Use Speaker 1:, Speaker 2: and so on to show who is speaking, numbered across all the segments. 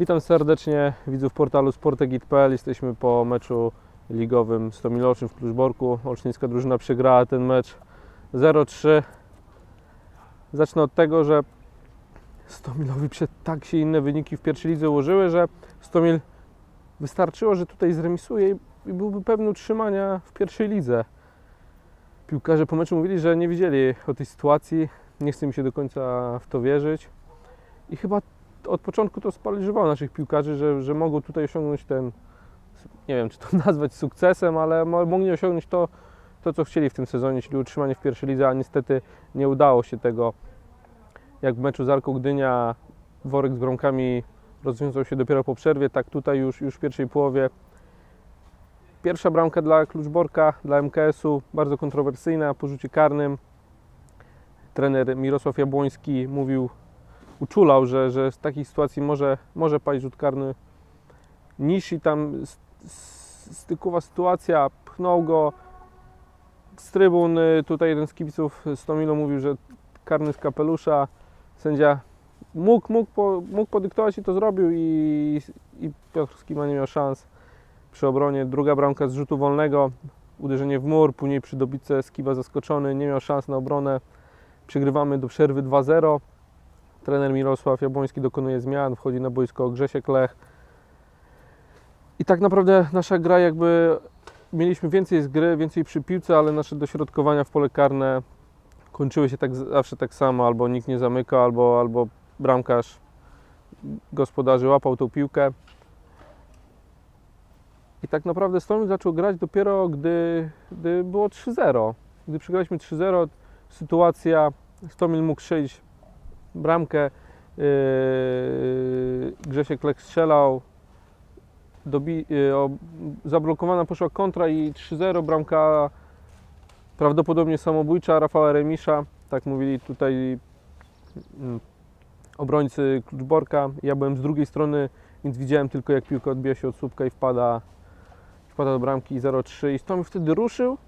Speaker 1: Witam serdecznie widzów portalu sportegit.pl. Jesteśmy po meczu ligowym z Tomiloczym w Kluczborku. Olsztyńska drużyna przegrała ten mecz 0-3. Zacznę od tego, że Stomilowi się tak się inne wyniki w pierwszej lidze ułożyły, że Stomil wystarczyło, że tutaj zremisuje i byłby pewny utrzymania w pierwszej lidze. Piłkarze po meczu mówili, że nie widzieli o tej sytuacji. Nie chce mi się do końca w to wierzyć. I chyba od początku to spaliżywało naszych piłkarzy, że, że mogą tutaj osiągnąć ten, nie wiem czy to nazwać sukcesem, ale mo- mogli osiągnąć to, to, co chcieli w tym sezonie, czyli utrzymanie w pierwszej lidze, a niestety nie udało się tego. Jak w meczu z Arką Gdynia worek z bramkami rozwiązał się dopiero po przerwie, tak tutaj już, już w pierwszej połowie. Pierwsza bramka dla Kluczborka, dla MKS-u, bardzo kontrowersyjna, po rzucie karnym. Trener Mirosław Jabłoński mówił uczulał, że, że z takiej sytuacji może, może paść rzut karny. Niż i tam stykowa sytuacja, pchnął go z trybun, y, tutaj jeden z kibiców z Tomilo mówił, że karny z kapelusza, sędzia mógł, mógł, mógł podyktować i to zrobił i, i Piotr Skima nie miał szans przy obronie. Druga bramka z rzutu wolnego, uderzenie w mur, później przy dobitce Skiba zaskoczony, nie miał szans na obronę. Przegrywamy do przerwy 2-0. Trener Mirosław Jabłoński dokonuje zmian, wchodzi na boisko Grzesiek Lech. I tak naprawdę nasza gra jakby mieliśmy więcej z gry, więcej przy piłce, ale nasze dośrodkowania w pole karne kończyły się tak zawsze tak samo, albo nikt nie zamyka, albo, albo bramkarz gospodarzy łapał tą piłkę. I tak naprawdę Stomil zaczął grać dopiero gdy, gdy było 3-0. Gdy przegraliśmy 3-0, sytuacja, Stomil mógł strzelić bramkę. Yy, Grzesiek Lech strzelał. Dobi, yy, o, zablokowana poszła kontra i 3-0 bramka prawdopodobnie samobójcza Rafała Remisza. Tak mówili tutaj mm, obrońcy Kluczborka. Ja byłem z drugiej strony, więc widziałem tylko jak piłka odbija się od słupka i wpada, wpada do bramki 0-3 i Stomil wtedy ruszył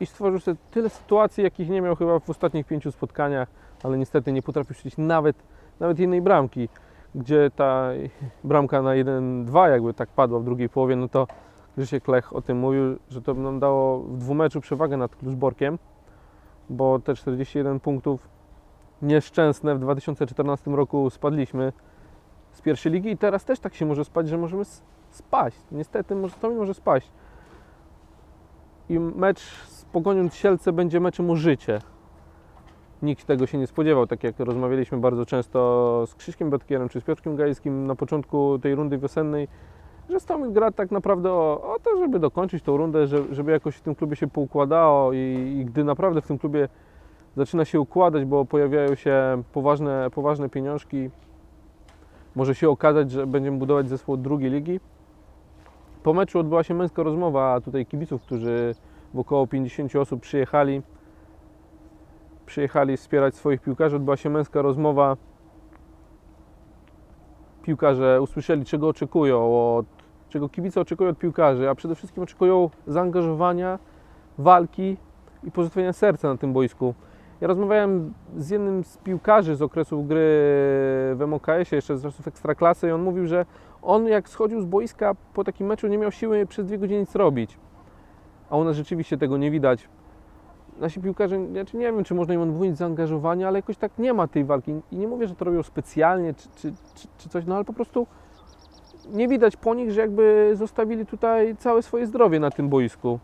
Speaker 1: i stworzył sobie tyle sytuacji, jakich nie miał chyba w ostatnich pięciu spotkaniach ale niestety nie potrafił strzelić nawet, nawet jednej bramki, gdzie ta bramka na 1-2 jakby tak padła w drugiej połowie, no to Grzesiek Lech o tym mówił, że to nam dało w dwumeczu przewagę nad Kluczborkiem, bo te 41 punktów nieszczęsne w 2014 roku spadliśmy z pierwszej ligi i teraz też tak się może spać, że możemy spaść. Niestety może, to może spaść. I mecz z Pogonią Sielce będzie meczem o życie nikt tego się nie spodziewał, tak jak rozmawialiśmy bardzo często z Krzyśkiem Betkierem czy z Piotrkiem Gajskim na początku tej rundy wiosennej, że Stomil gra tak naprawdę o, o to, żeby dokończyć tą rundę, że- żeby jakoś w tym klubie się poukładało i, i gdy naprawdę w tym klubie zaczyna się układać, bo pojawiają się poważne, poważne pieniążki, może się okazać, że będziemy budować zespół drugiej ligi. Po meczu odbyła się męska rozmowa tutaj kibiców, którzy w około 50 osób przyjechali przyjechali wspierać swoich piłkarzy. Odbyła się męska rozmowa. Piłkarze usłyszeli, czego oczekują, od, czego kibice oczekują od piłkarzy, a przede wszystkim oczekują zaangażowania, walki i pozostawienia serca na tym boisku. Ja rozmawiałem z jednym z piłkarzy z okresu gry w MOKS-ie, jeszcze z czasów Ekstraklasy i on mówił, że on jak schodził z boiska po takim meczu nie miał siły przez dwie godziny nic robić. A u nas rzeczywiście tego nie widać nasi piłkarze, znaczy nie wiem, czy można im odmówić zaangażowania, ale jakoś tak nie ma tej walki. I nie mówię, że to robią specjalnie, czy, czy, czy, czy coś, no ale po prostu nie widać po nich, że jakby zostawili tutaj całe swoje zdrowie na tym boisku.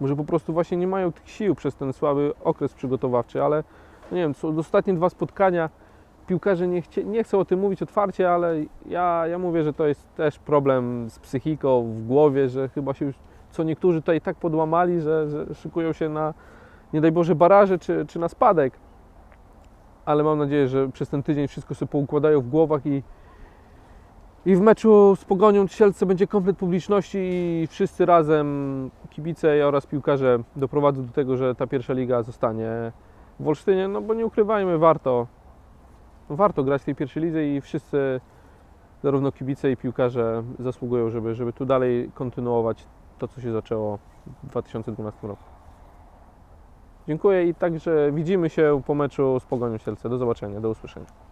Speaker 1: Może po prostu właśnie nie mają tych sił przez ten słaby okres przygotowawczy, ale no nie wiem, są ostatnie dwa spotkania, piłkarze nie, chcie, nie chcą o tym mówić otwarcie, ale ja, ja mówię, że to jest też problem z psychiką w głowie, że chyba się już co niektórzy tutaj tak podłamali, że, że szykują się na, nie daj Boże, baraże czy, czy na spadek. Ale mam nadzieję, że przez ten tydzień wszystko sobie poukładają w głowach i, i w meczu z Pogonią Sielce będzie komplet publiczności i wszyscy razem, kibice oraz piłkarze doprowadzą do tego, że ta pierwsza liga zostanie w Olsztynie, no bo nie ukrywajmy, warto, warto grać w tej pierwszej lidze i wszyscy, zarówno kibice i piłkarze zasługują, żeby, żeby tu dalej kontynuować to, co się zaczęło w 2012 roku. Dziękuję i także widzimy się po meczu z Pogonią Sielce. Do zobaczenia, do usłyszenia.